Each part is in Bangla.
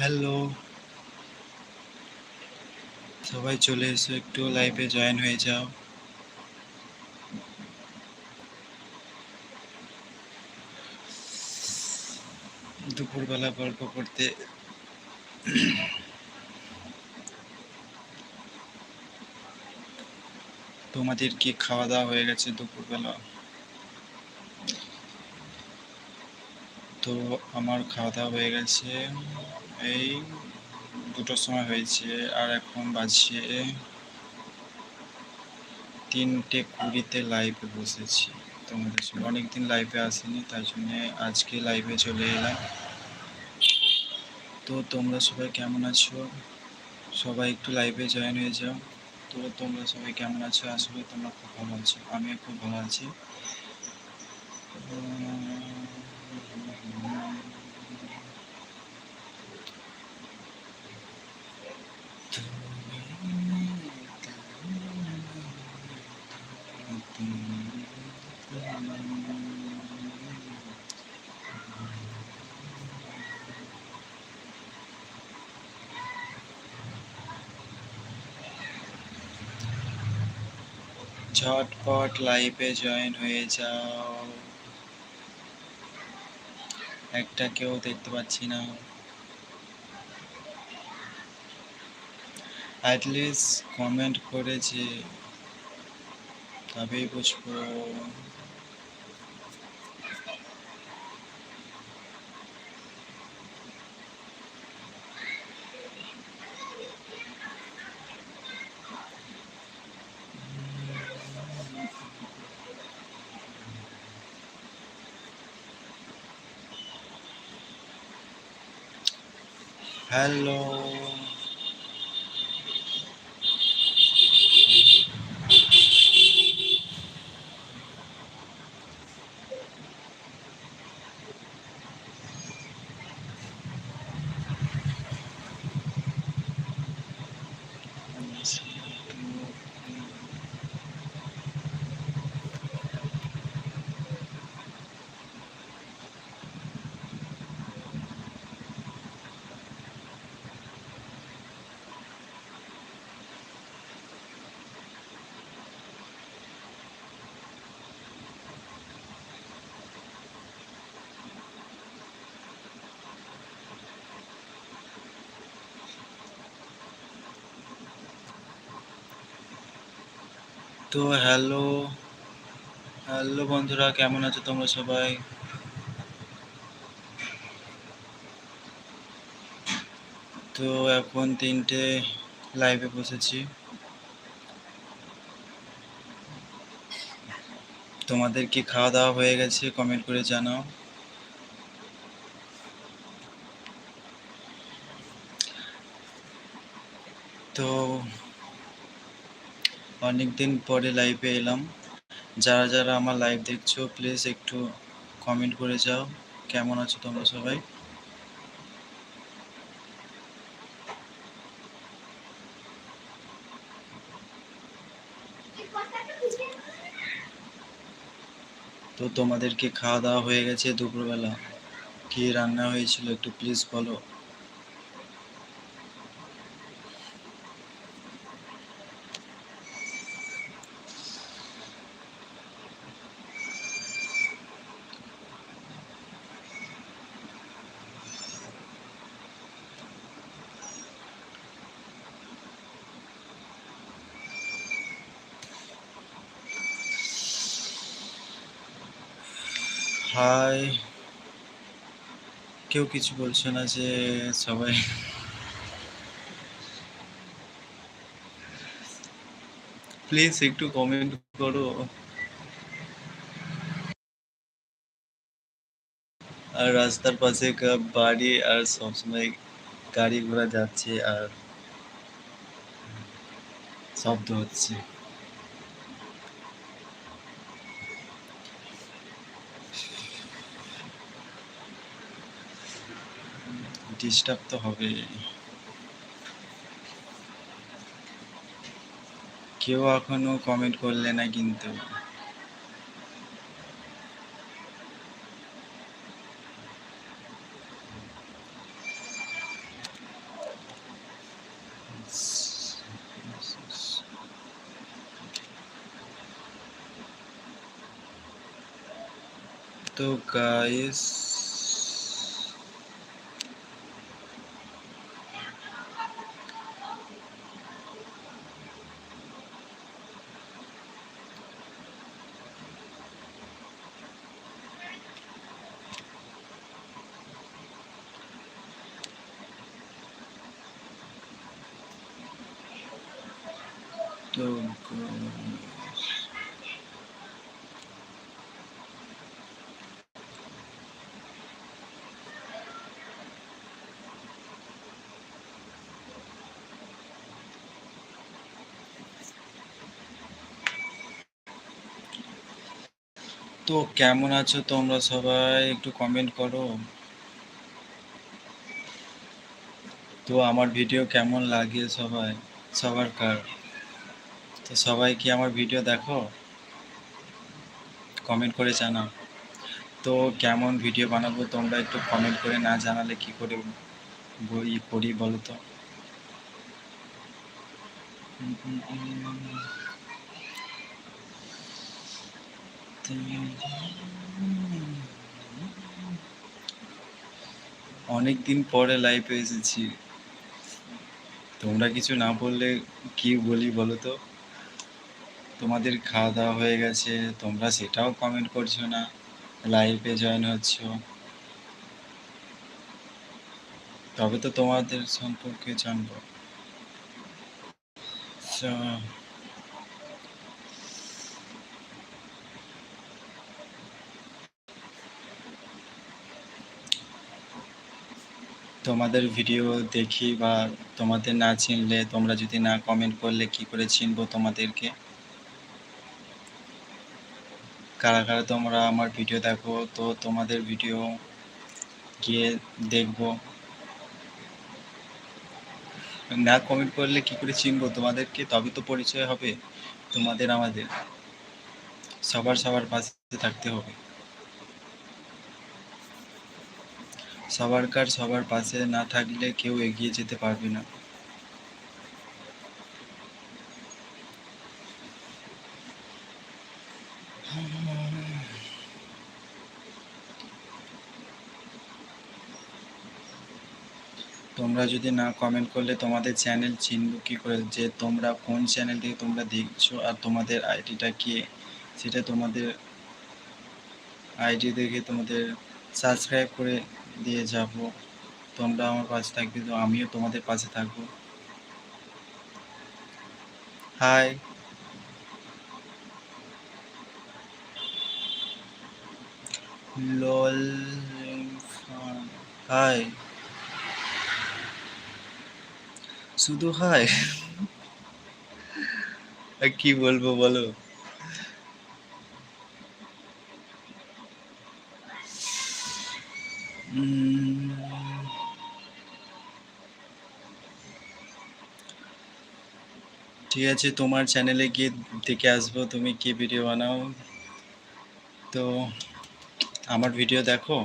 হ্যালো সবাই চলে এসো, একটু লাইভে জয়েন হয়ে যাও। দুপুরবেলা গল্প করতে। তোমাদের কি খাওয়া দাওয়া হয়ে গেছে দুপুরবেলা? তো আমার খাওয়া দাওয়া হয়ে গেছে। এই দুটোর সময় হয়েছে। আর এখন বাজছে তিনটে কুড়িতে লাইভে বসেছি। তোমাদের সঙ্গে অনেকদিন লাইভে আসিনি তাই জন্যে আজকে লাইভে চলে এলাম। তো তোমরা সবাই কেমন আছো? সবাই একটু লাইভে জয়েন হয়ে যাও। তো তোমরা সবাই কেমন আছো? আসলে তোমরা খুব ভালো আছো। আমিও খুব ভালো আছি। ঝটপট লাইভে জয়েন হয়ে যাও। একটা কেউ দেখতে পাচ্ছি না। অ্যাটলিস্ট কমেন্ট করেছে। তবেই বুঝব। হ্যালো তো হ্যালো হ্যালো বন্ধুরা, কেমন আছো তোমরা সবাই? তো এখন তিনটে লাইভে বসেছি। তোমাদের কি খাওয়া দাওয়া হয়ে গেছে? কমেন্ট করে জানাও। তো অনেকদিন পরে লাইভে এলাম। যারা যারা আমার লাইভ দেখছ প্লিজ একটু কমেন্ট করে যাও। কেমন আছো তোমরা সবাই? তো তোমাদেরকে খাওয়া দাওয়া হয়ে গেছে দুপুরবেলা। কি রান্না হয়েছিল একটু প্লিজ বলো। হাই কেউ কিছু বলছে না যে সবাই প্লিজ একটু কমেন্ট করো। আর রাস্তার পাশে বাড়ি আর সবসময় গাড়ি ঘোড়া যাচ্ছে আর শব্দ হচ্ছে। ডিস্টার্ব তো হবে কেউ এখনও কমেন্ট করলে না কিন্তু। তো গাইস তো কেমন আছো তোমরা সবাই? একটু কমেন্ট করো। তো আমার ভিডিও কেমন লাগে সবাই? সবার কার? তো সবাই কি আমার ভিডিও দেখো? কমেন্ট করে জানাও। তো কেমন ভিডিও বানাবো তোমরা একটু কমেন্ট করে না জানালে কি করে বই করি বলো তো? অনেক দিন পরে লাইভে এসেছি। তোমরা কিছু না বললে কি বলি বলো তো? তোমাদের খাওয়া দাওয়া হয়ে গেছে, তোমরা সেটাও কমেন্ট করছ না লাইভে জয়েন হচ্ছ। তবে তো তোমাদের সম্পর্কে জানব। তোমাদের ভিডিও দেখি বা তোমাদের না চিনলে তোমরা যদি না কমেন্ট করলে কি করে চিনবো তোমাদেরকে? কারা কারা তোমরা আমার ভিডিও দেখো, তো তোমাদের ভিডিও গিয়ে দেখব। না কমেন্ট করলে কি করে চিনবো? তোমাদেরকে তবে তো পরিচয় হবে, তোমাদের আমাদের। সবার সবার পাশে থাকতে হবে। সবার কার সবার পাশে না থাকলে কেউ এগিয়ে যেতে পারবে না। তোমরা যদি না কমেন্ট করলে তোমাদের চ্যানেল চিনব কি করে? যে তোমরা কোন চ্যানেল থেকে তোমরা দেখছ আর তোমাদের আইডিটা কি? সেটা তোমাদের আইডি দেখে তোমাদের সাবস্ক্রাইব করে দিয়ে যাব। তোমরা আমার পাশে থাকবে তো আমিও তোমাদের পাশে থাকব। হাই লল হাই শুধু হাই কি বলব বলো? ঠিক আছে, তোমার চ্যানেলে গিয়ে দেখে আসব, তুমি কি ভিডিও বানাও? তো, আমার ভিডিও দেখো।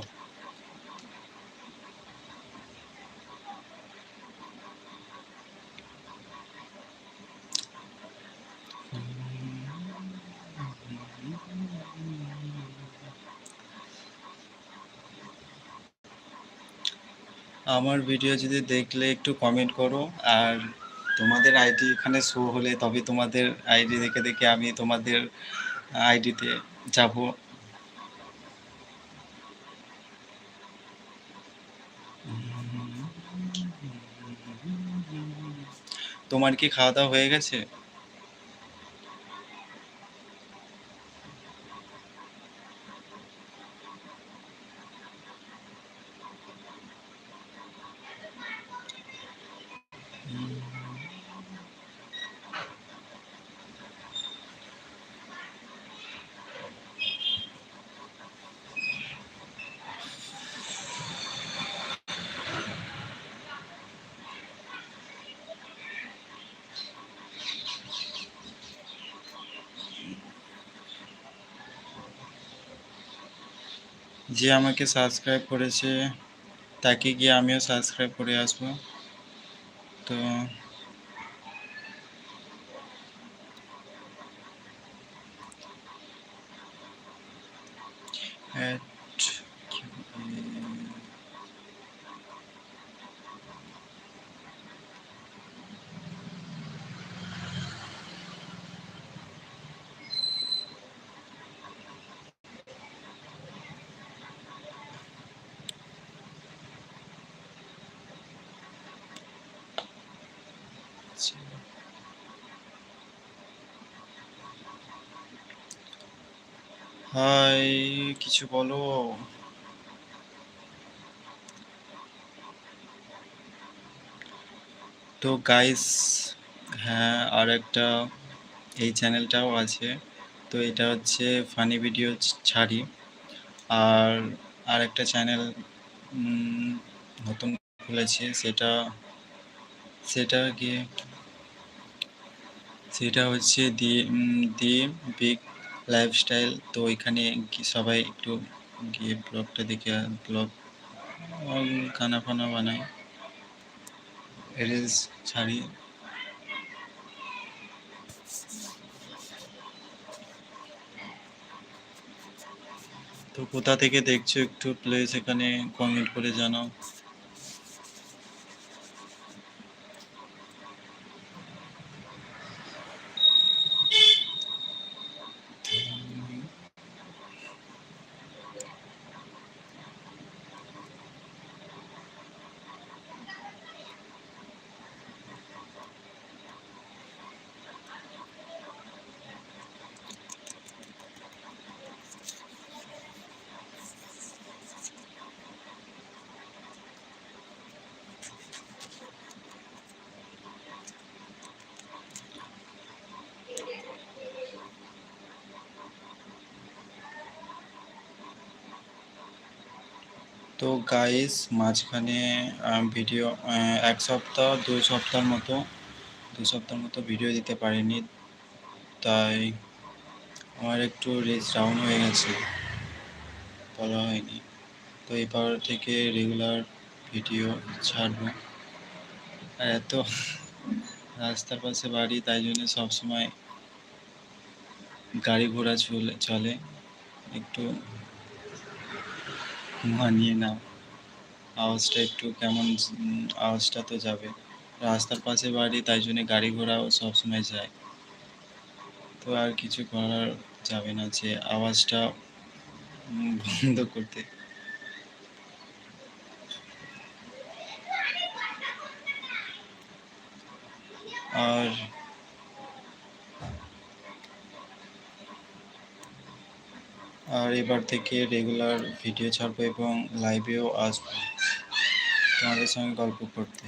আমার ভিডিও যদি দেখলে একটু কমেন্ট করো, আর তোমাদের আইডি এখানে শো হলে তবে তোমাদের আইডি দেখে দেখে আমি তোমাদের আইডিতে যাব। তোমার কি খাওয়া দাওয়া হয়ে গেছে? যে আমাকে সাবস্ক্রাইব করেছে তাকে গিয়ে আমিও সাবস্ক্রাইব করে আসব। তো হ্যাঁ হাই কিছু বলো। তো গাইস হ্যাঁ আর একটা এই চ্যানেলটাও আছে। তো এটা হচ্ছে ফানি ভিডিও ছাড়ি। আর আর একটা চ্যানেল নতুন খুলেছি, সেটা সেটা গিয়ে সেটা হচ্ছে দি দি বিগ লাইফস্টাইল তো কি সবাই একটু গিয়ে ব্লগটা দেখে ব্লগ খানা ফানা বানাই রিলস ছাড়ি তো কোথা থেকে দেখছ একটু প্লিজ এখানে কমেন্ট করে জানাও। তো গাইস মাঝখানে ভিডিও এক সপ্তাহ, দুই সপ্তাহের মতো, দুই সপ্তাহের মতো ভিডিও দিতে পারিনি। তাই আমার একটু রিচ ডাউন হয়ে গেছে। বলা হয়নি। তো এবার থেকে রেগুলার ভিডিও ছাড়বো। আর এত রাস্তার পাশে বাড়ি, তাই জন্য সবসময় গাড়ি ঘোড়া চলে চলে। একটু মানিয়ে নাও। আওয়াজটা একটু কেমন আওয়াজটা তো যাবে। রাস্তার পাশে বাড়ি, তাই জন্য গাড়ি ঘোড়াও সবসময় যায়। তো আর কিছু করার যাবে না যে আওয়াজটা বন্ধ করতে। আর আর এবার থেকে রেগুলার ভিডিও ছাড়বো এবং লাইভেও আসব তোমাদের সঙ্গে গল্প করতে।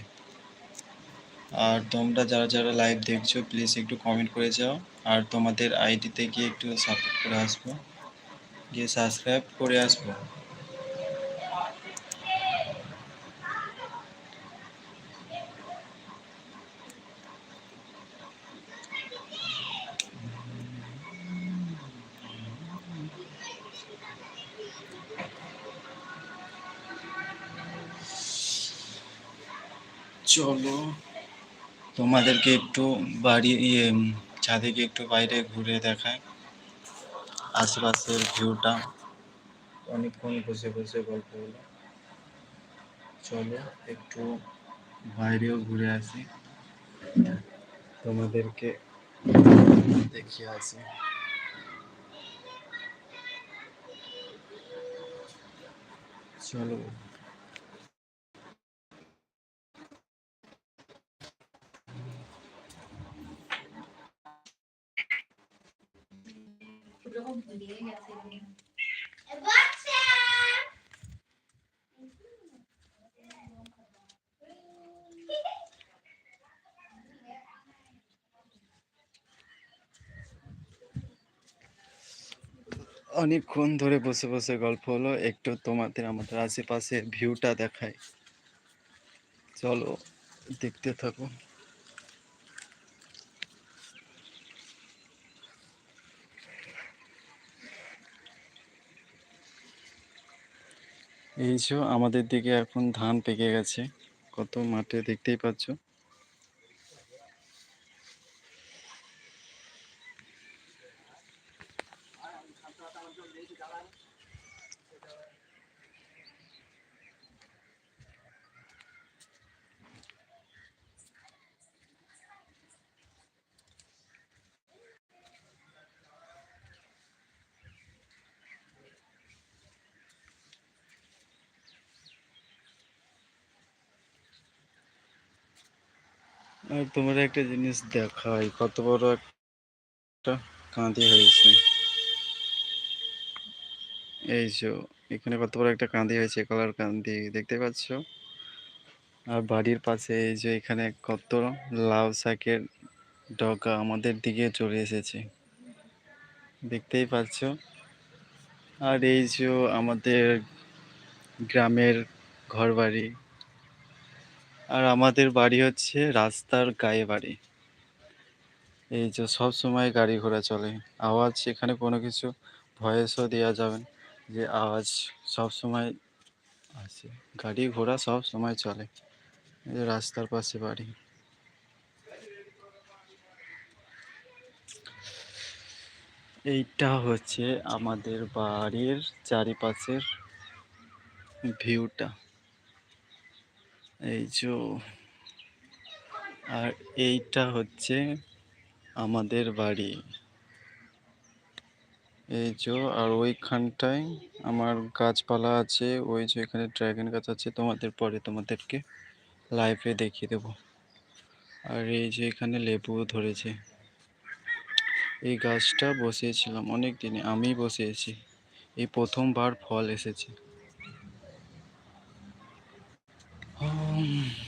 আর তোমরা যারা যারা লাইভ দেখছ প্লিজ একটু কমেন্ট করে যাও। আর তোমাদের আইডিতে গিয়ে একটু সাপোর্ট করে আসব। গিয়ে সাবস্ক্রাইব করে আসব। চলো তোমাদেরকে একটু বাড়ি ইয়ে ছাদে গিয়ে একটু বাইরে ঘুরে দেখায়। আশেপাশের ভিউটা। অনেকক্ষণ বসে বসে গল্প হলো। চলো একটু বাইরেও ঘুরে আসি। তোমাদেরকে দেখিয়ে আসি। চলো। অনেকক্ষণ ধরে বসে বসে গল্প হলো, একটু তোমাদের আমাদের আশেপাশে ভিউটা দেখায় চলো, দেখতে থাকো। এই যে আমাদের দিকে এখন ধান পেকে গেছে। কত মাঠে দেখতেই পাচ্ছ। তোমরা একটা জিনিস দেখাই, কত বড় একটা কাঁদি হয়েছে। এই যে, এখানে কত বড় একটা কাঁদি হয়েছে কলার কাঁদি, দেখতে পাচ্ছ? আর বাড়ির পাশে এই যে, এখানে কত লাউ শাকের ডগা আমাদের দিকে চলে এসেছে। দেখতেই পাচ্ছ? আর এই যে, আমাদের গ্রামের ঘরবাড়ি আর আমাদের বাড়ি হচ্ছে রাস্তার গায়ে বাড়ি। এই যে সব সময় গাড়ি ঘোড়া চলে। আওয়াজ এখানে কোনো কিছু ভয়েসও দেওয়া যাবে যে আওয়াজ সব সময় আসে। গাড়ি ঘোড়া সব সময় চলে। এই যে রাস্তার পাশে বাড়ি। এইটা হচ্ছে আমাদের বাড়ির চারিপাশের ভিউটা। এই যে, আর এইটা হচ্ছে আমাদের বাড়ি। এই যে, আর ওইখানটায় আমার গাছপালা আছে, ওই যে এখানে ড্রাগন গাছ আছে, তোমাদের পরে তোমাদেরকে লাইভে দেখিয়ে দেবো। আর এই যে এখানে লেবু ধরেছে। এই গাছটা বসিয়েছিলাম অনেক দিনে, আমি বসিয়েছি। এই প্রথমবার ফল এসেছে। Amen.